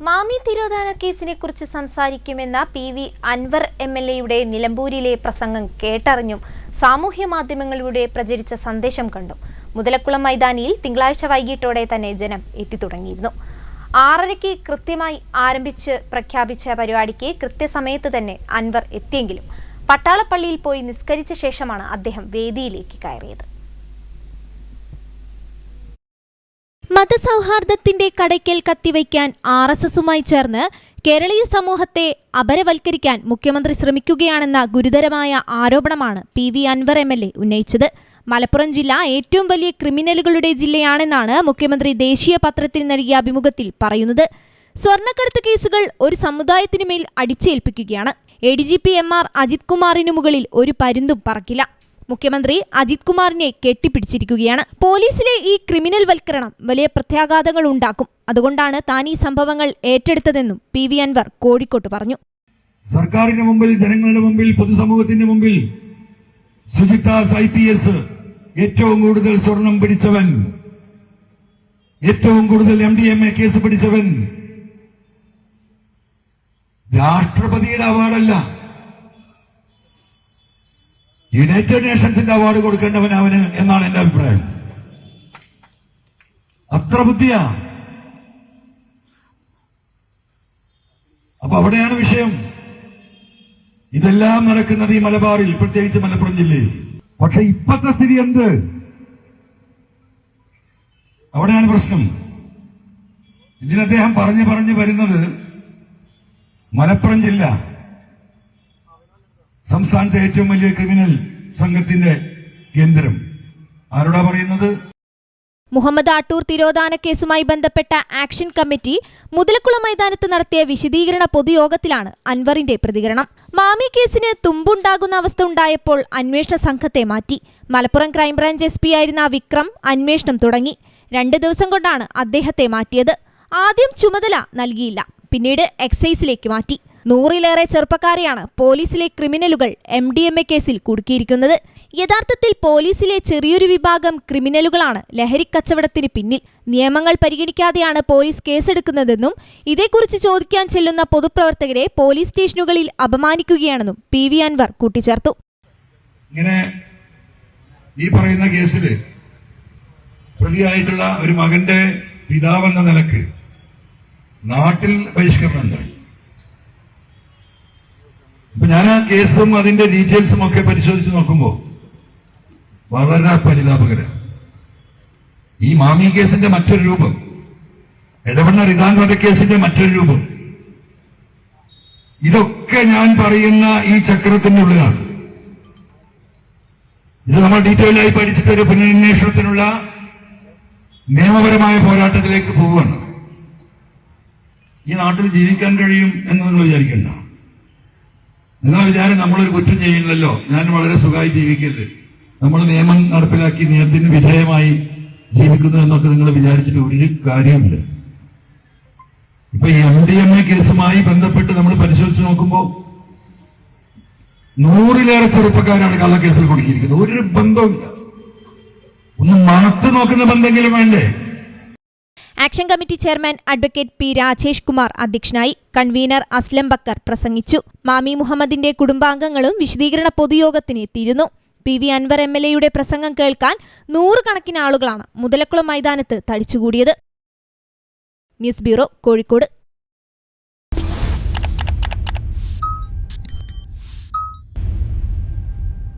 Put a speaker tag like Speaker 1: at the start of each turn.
Speaker 1: മാമി തിരോധാന കേസിനെ കുറിച്ച് സംസാരിക്കുമെന്ന P V Anvar M L എയുടെ നിലമ്പൂരിലെ പ്രസംഗം കേട്ടറിഞ്ഞും സാമൂഹ്യ മാധ്യമങ്ങളിലൂടെ പ്രചരിച്ച സന്ദേശം കണ്ടു. മുതലക്കുളം മൈതാനിയിൽ തിങ്കളാഴ്ച വൈകിട്ടോടെ തന്നെ ജനം എത്തിത്തുടങ്ങിയിരുന്നു. ആറരയ്ക്ക് കൃത്യമായി ആരംഭിച്ച് പ്രഖ്യാപിച്ച പരിപാടിക്ക് കൃത്യസമയത്ത് തന്നെ അൻവർ എത്തിയെങ്കിലും പട്ടാളപ്പള്ളിയിൽ പോയി നിസ്കരിച്ച ശേഷമാണ് അദ്ദേഹം വേദിയിലേക്ക് കയറിയത്. മതസൗഹാർദ്ദത്തിന്റെ കടയ്ക്കൽ കത്തിവയ്ക്കാൻ ആർ എസ് എസുമായി ചേർന്ന് കേരളീയ സമൂഹത്തെ അപരവൽക്കരിക്കാൻ മുഖ്യമന്ത്രി ശ്രമിക്കുകയാണെന്ന ഗുരുതരമായ ആരോപണമാണ് P V Anvar M L A ഉന്നയിച്ചത്. മലപ്പുറം ജില്ല ഏറ്റവും വലിയ ക്രിമിനലുകളുടെ ജില്ലയാണെന്നാണ് മുഖ്യമന്ത്രി ദേശീയ പത്രത്തിന് നൽകിയ അഭിമുഖത്തിൽ പറയുന്നത്. സ്വർണക്കടത്ത് കേസുകൾ ഒരു സമുദായത്തിനുമേൽ അടിച്ചേൽപ്പിക്കുകയാണ്. A D G P M R Ajith കുമാറിനു മുകളിൽ ഒരു പരുന്തും പറക്കില്ല. മുഖ്യമന്ത്രി അജിത് കുമാറിനെ കെട്ടിപ്പിടിച്ചിരിക്കുകയാണ്. പോലീസിലെ ഈ ക്രിമിനൽ വൽക്കരണം വലിയ പ്രത്യാഘാതങ്ങൾ ഉണ്ടാക്കും. അതുകൊണ്ടാണ് താൻ ഈ സംഭവങ്ങൾ ഏറ്റെടുത്തതെന്നും പി വി അൻവർ കോഴിക്കോട്ട് പറഞ്ഞു.
Speaker 2: സർക്കാരിന്റെ മുമ്പിൽ ജനങ്ങളുടെ മുമ്പിൽ പൊതുസമൂഹത്തിന്റെ മുമ്പിൽ സുജിത്താസ് ഏറ്റവും കൂടുതൽ സ്വർണം പിടിച്ചവൻ ഏറ്റവും കൂടുതൽ M D M A case പിടിച്ചവൻ രാഷ്ട്രപതിയുടെ അവാർഡല്ല. യുണൈറ്റഡ് നേഷൻസിന്റെ അവാർഡ് കൊടുക്കേണ്ടവൻ അവന് എന്നാണ് എന്റെ അഭിപ്രായം. അത്ര ബുദ്ധിയാ. അപ്പൊ അവിടെയാണ് വിഷയം. ഇതെല്ലാം നടക്കുന്നത് ഈ മലബാറിൽ പ്രത്യേകിച്ച് മലപ്പുറം ജില്ലയിൽ. പക്ഷെ ഇപ്പത്തെ സ്ഥിതി എന്ത്? അവിടെയാണ് പ്രശ്നം. ഇതിനദ്ദേഹം പറഞ്ഞു പറഞ്ഞു വരുന്നത് മലപ്പുറം ജില്ല. സംസ്ഥാനത്തെ ഏറ്റവും വലിയ ക്രിമിനൽ സംഘത്തിന്റെ കേന്ദ്രം. ആരോടാ പറയുന്നത്?
Speaker 1: മുഹമ്മദ് ആട്ടൂർ തിരോധാന കേസുമായി ബന്ധപ്പെട്ട ആക്ഷൻ കമ്മിറ്റി മുതലക്കുളം മൈതാനത്ത് നടത്തിയ വിശദീകരണ പൊതുയോഗത്തിലാണ് അൻവറിന്റെ പ്രതികരണം. മാമി കേസിന് തുമ്പുണ്ടാകുന്ന അവസ്ഥ ഉണ്ടായപ്പോൾ അന്വേഷണ സംഘത്തെ മാറ്റി. മലപ്പുറം ക്രൈംബ്രാഞ്ച് എസ് പി ആയിരുന്ന വിക്രം അന്വേഷണം തുടങ്ങി. രണ്ട് ദിവസം കൊണ്ടാണ് അദ്ദേഹത്തെ മാറ്റിയത്. ആദ്യം ചുമതല നൽകിയില്ല. പിന്നീട് എക്സൈസിലേക്ക് മാറ്റി. നൂറിലേറെ ചെറുപ്പക്കാരെയാണ് പോലീസിലെ ക്രിമിനലുകൾ എം ഡി എം എ കേസിൽ കുടുക്കിയിരിക്കുന്നത്. യഥാർത്ഥത്തിൽ പോലീസിലെ ചെറിയൊരു വിഭാഗം ക്രിമിനലുകളാണ് ലഹരി കച്ചവടത്തിന് പിന്നിൽ. നിയമങ്ങൾ പരിഗണിക്കാതെയാണ് പോലീസ് കേസെടുക്കുന്നതെന്നും ഇതേക്കുറിച്ച് ചോദിക്കാൻ ചെല്ലുന്ന പൊതുപ്രവർത്തകരെ പോലീസ് സ്റ്റേഷനുകളിൽ അപമാനിക്കുകയാണെന്നും പി വി അൻവർ കൂട്ടിച്ചേർത്തു.
Speaker 2: ഇങ്ങനെ ഈ പറയുന്ന കേസിൽ പ്രതിയായിട്ടുള്ള ഒരു മകന്റെ പിതാവെന്ന നിലയ്ക്ക് നാട്ടിൽ ബഹിഷ്കരണം ഉണ്ടായി. അപ്പൊ ഞാൻ ആ കേസും അതിന്റെ ഡീറ്റെയിൽസും ഒക്കെ പരിശോധിച്ച് നോക്കുമ്പോൾ വളരെ പരിതാപകര. ഈ മാമി കേസിന്റെ മറ്റൊരു രൂപം ഇടവണ്ണ റിതാൻ വധക്കേസിന്റെ മറ്റൊരു രൂപം. ഇതൊക്കെ ഞാൻ പറയുന്ന ഈ ചക്രത്തിന്റെ ഉള്ളിലാണ്. ഇത് നമ്മൾ ഡീറ്റെയിൽ ആയി പഠിച്ചിട്ട് ഒരു പുനരന്വേഷണത്തിനുള്ള നിയമപരമായ പോരാട്ടത്തിലേക്ക് പോവുകയാണ്. ഈ നാട്ടിൽ ജീവിക്കാൻ കഴിയും എന്ന് നിങ്ങൾ വിചാരിക്കണ്ട. നിങ്ങൾ വിചാരം നമ്മളൊരു കുറ്റം ചെയ്യുന്നില്ലല്ലോ. ഞാൻ വളരെ സുഖമായി ജീവിക്കരുത്. നമ്മൾ നിയമം നടപ്പിലാക്കി നിയമത്തിന് വിധേയമായി ജീവിക്കുന്നു എന്നൊക്കെ നിങ്ങൾ വിചാരിച്ചിട്ട് ഒരു കാര്യമില്ല ഇപ്പൊ ഈ എം ഡി എം എ കേസുമായി ബന്ധപ്പെട്ട് നമ്മൾ പരിശോധിച്ച് നോക്കുമ്പോൾ നൂറിലേറെ ചെറുപ്പക്കാരാണ് കള്ളക്കേസിൽ കൊടുക്കിയിരിക്കുന്നത്. ഒരു ബന്ധവുമില്ല. ഒന്ന് മണത്ത് നോക്കുന്ന ബന്ധമെങ്കിലും വേണ്ടേ?
Speaker 1: Action committee chairman advocate P Rajesh Kumar അധ്യക്ഷനായി കൺവീനർ അസ്ലം ബക്കർ പ്രസംഗിച്ചു. മാമി മുഹമ്മദിന്റെ കുടുംബാംഗങ്ങളും വിശദീകരണ പൊതുയോഗത്തിന് എത്തിയിരുന്നു. P. V. Anvar M L എയുടെ പ്രസംഗം കേൾക്കാൻ നൂറുകണക്കിന് ആളുകളാണ് മുതലക്കുളം മൈതാനത്ത് തടിച്ചുകൂടിയത്. News bureau Kozhikode.